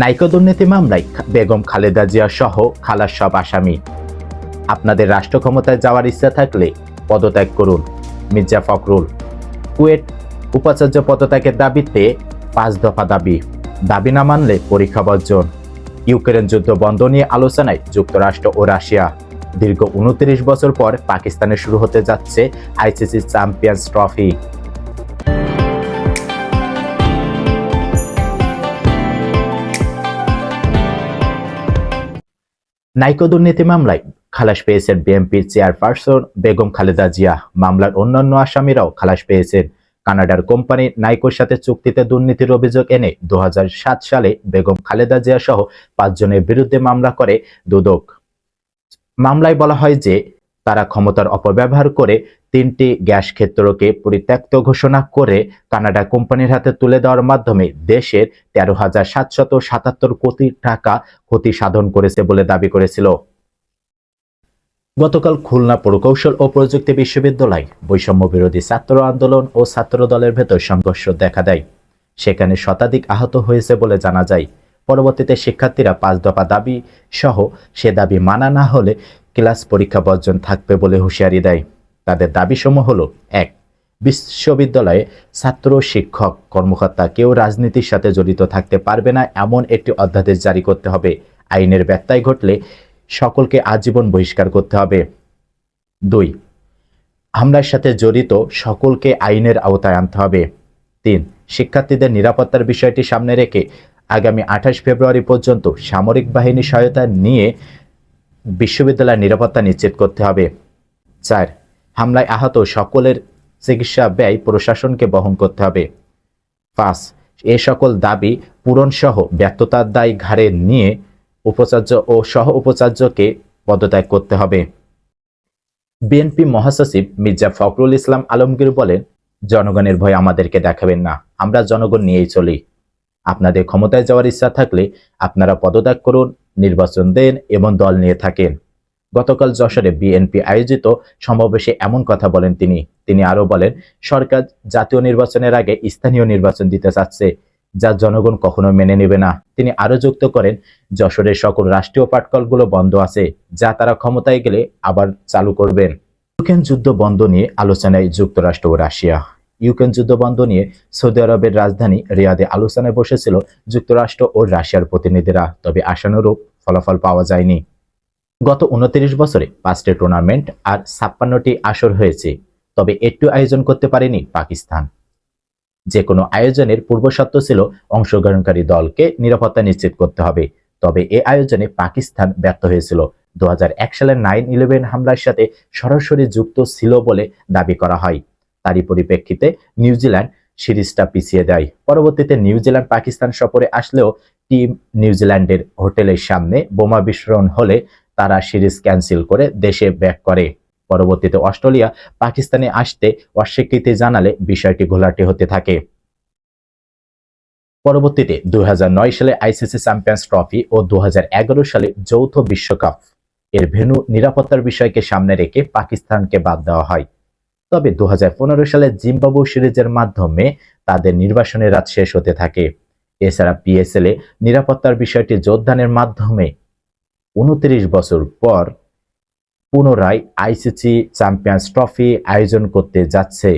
নাইকো দুর্নীতি মামলায় বেগম খালেদা জিয়া সহ খালার সব আসামি। আপনাদের রাষ্ট্র ক্ষমতায় যাওয়ার ইচ্ছা থাকলে পদত্যাগ করুন, মির্জা ফখরুল। কুয়েট উপাচার্য পদত্যাগের দাবিতে পাঁচ দফা দাবি। দাবি না মানলে পরীক্ষা বর্জন। ইউক্রেন যুদ্ধ বন্ধ নিয়ে আলোচনায় যুক্তরাষ্ট্র ও রাশিয়া। দীর্ঘ উনত্রিশ বছর পর পাকিস্তানে শুরু হতে যাচ্ছে আইসিসি চ্যাম্পিয়ন্স ট্রফি। নাইকো দুর্নীতি মামলায় খালাস পেয়েছেন বিএনপির চেয়ারপারসন বেগম খালেদা জিয়া। মামলার অন্যান্য আসামিরাও খালাস পেয়েছেন। কানাডার কোম্পানি নাইকোর সাথে চুক্তিতে দুর্নীতির অভিযোগ এনে দু হাজার সাত সালে বেগম খালেদা জিয়া সহ পাঁচজনের বিরুদ্ধে মামলা করে দুদক। মামলায় বলা হয় যে তারা ক্ষমতার অপব্যবহার করে তিনটি গ্যাস ক্ষেত্রকে পরিত্যক্ত ঘোষণা করে কানাডা কোম্পানির হাতে তুলে দেওয়ার মাধ্যমে দেশের তেরো হাজার সাতশত সাতাত্তর কোটি টাকা ক্ষতি সাধন করেছে বলে দাবি করেছিল। গতকাল খুলনা প্রকৌশল ও প্রযুক্তি বিশ্ববিদ্যালয় বৈষম্য বিরোধী ছাত্র আন্দোলন ও ছাত্র দলের ভেতর সংঘর্ষ দেখা দেয়। সেখানে শতাধিক আহত হয়েছে বলে জানা যায়। পরবর্তীতে শিক্ষার্থীরা পাঁচ দফা দাবি সহ সে দাবি মানা না হলে ক্লাস পরীক্ষা বর্জন থাকবে বলে হুঁশিয়ারি দেয়। তাদের দাবিসমূহ হলো, এক, বিশ্ববিদ্যালয়ে ছাত্র, শিক্ষক, কর্মকর্তা কেউ রাজনীতির সাথে জড়িত থাকতে পারবে না এমন একটি অধ্যাদেশ জারি করতে হবে। আইনের ব্যত্যয় ঘটলে সকলকে আজীবন বহিষ্কার করতে হবে। দুই, হামলার সাথে জড়িত সকলকে আইনের আওতায় আনতে হবে। তিন, শিক্ষার্থীদের নিরাপত্তার বিষয়টি সামনে রেখে আগামী আঠাশ ফেব্রুয়ারি পর্যন্ত সামরিক বাহিনী সহায়তা নিয়ে বিশ্ববিদ্যালয়ের নিরাপত্তা নিশ্চিত করতে হবে। চার, হামলায় আহত সকলের চিকিৎসা ব্যয় প্রশাসনকে বহন করতে হবে। পাঁচ, এ সকল দাবি পূরণসহ ব্যর্থতার দায় ঘাড়ে নিয়ে উপাচার্য ও সহ উপাচার্যকে পদত্যাগ করতে হবে। বিএনপি মহাসচিব মির্জা ফখরুল ইসলাম আলমগীর বলেন, জনগণের ভয় আমাদেরকে দেখাবেন না। আমরা জনগণ নিয়েই চলি। আপনাদের ক্ষমতায় যাওয়ার ইচ্ছা থাকলে আপনারা পদত্যাগ করুন, নির্বাচন দেন এবং দল নিয়ে থাকেন। গতকাল যশোরে বিএনপি আয়োজিত সমাবেশে এমন কথা বলেন তিনি। তিনি আরও বলেন, সরকার জাতীয় নির্বাচনের আগে স্থানীয় নির্বাচন দিতে চাচ্ছে, যা জনগণ কখনো মেনে নেবে না। তিনি আরও যুক্ত করেন, যশোরের সকল রাষ্ট্রীয় পাটকলগুলো বন্ধ আছে, যা তারা ক্ষমতায় গেলে আবার চালু করবেন। ইউক্রেন যুদ্ধ বন্ধ নিয়ে আলোচনায় যুক্তরাষ্ট্র ও রাশিয়া। ইউক্রেন যুদ্ধ বন্ধ নিয়ে সৌদি আরবের রাজধানী রিয়াদে আলোচনায় বসেছিল যুক্তরাষ্ট্র ও রাশিয়ার প্রতিনিধিরা। তবে আশানুরূপ ফলাফল পাওয়া যায়নি। গত উনত্রিশ বছরে পাঁচটি টুর্নামেন্ট আর ছাপ্পান্নটি আসর হয়েছে, তবে একটু আয়োজন করতে পারেনি পাকিস্তান। যে কোনো আয়োজনের পূর্বশর্ত ছিল অংশগ্রহণকারী দলকে নিরাপত্তা নিশ্চিত করতে হবে, তবে এ আয়োজনে পাকিস্তান ব্যর্থ হয়েছিল। দুহাজার এক সালের নাইন ইলেভেন হামলার সাথে সরাসরি যুক্ত ছিল বলে দাবি করা হয়। তারই পরিপ্রেক্ষিতে নিউজিল্যান্ড সিরিজটা পিছিয়ে দেয়। পরবর্তীতে নিউজিল্যান্ড পাকিস্তান সফরে আসলেও টিম নিউজিল্যান্ডের হোটেলের সামনে বোমা বিস্ফোরণ হলে তারা সিরিজ ক্যান্সেল করে দেশে ব্যাক করে। পরবর্তীতে অস্ট্রেলিয়া পাকিস্তানে আসতে অস্বীকৃতি জানালে বিষয়টি ঘোলাটে হতে থাকে। পরবর্তীতে দুই হাজার নয় সালে আইসিসি চ্যাম্পিয়ন্স ট্রফি ও দু হাজার এগারো সালে যৌথ বিশ্বকাপ। এর ভেন্যু নিরাপত্তার বিষয়কে সামনে রেখে পাকিস্তানকে বাদ দেওয়া হয়। তবে দু সালে জিম্বাবু সিরিজের মাধ্যমে তাদের নির্বাসনের রাত শেষ হতে থাকে। এছাড়া পিএসএল এ নিরাপত্তার বিষয়টি যোগদানের মাধ্যমে উনত্রিশ বছর পর পুনরায় আইসিসি চ্যাম্পিয়ন্স ট্রফি আয়োজন করতে যাচ্ছে।